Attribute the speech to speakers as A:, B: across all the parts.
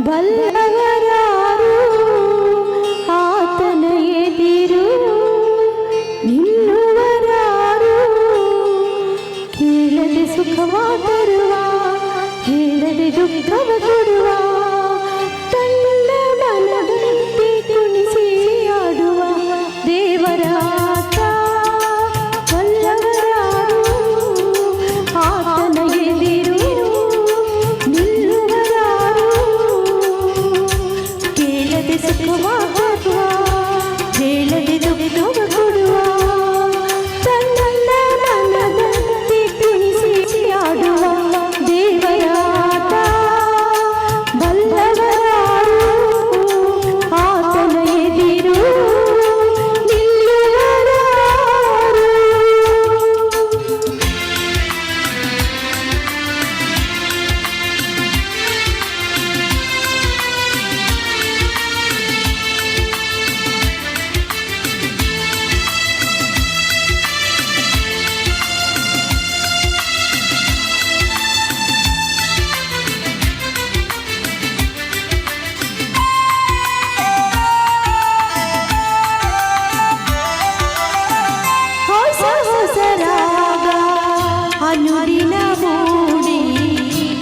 A: बल्लभ അനുദിനമൂടി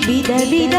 A: വിധവിധ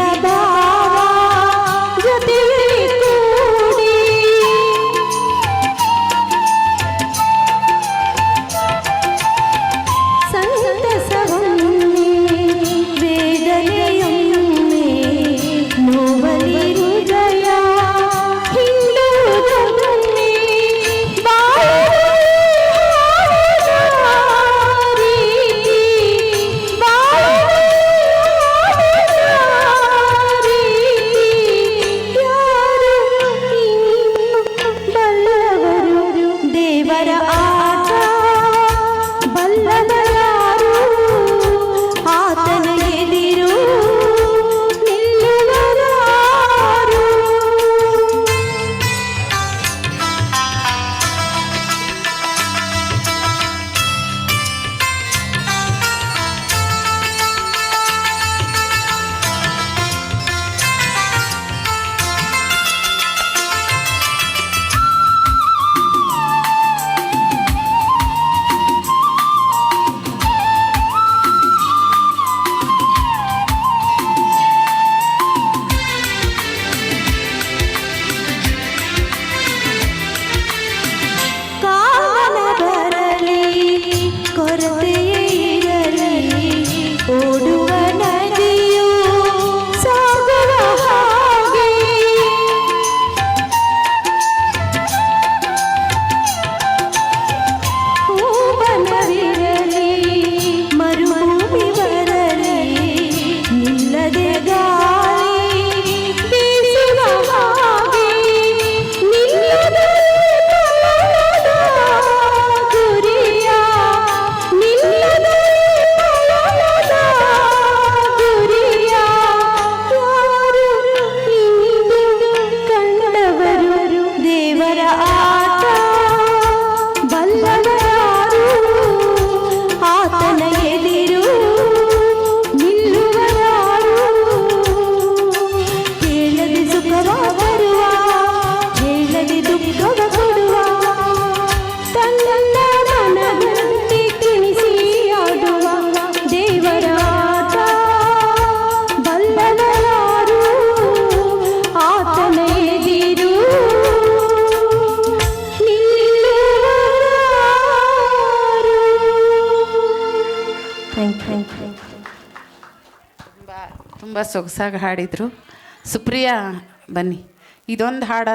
A: ತುಂಬ ತುಂಬ ಸೊಗಸಾಗಿ ಹಾಡಿದರು. ಸುಪ್ರಿಯಾ ಬನ್ನಿ. ಇದೊಂದು ಹಾಡ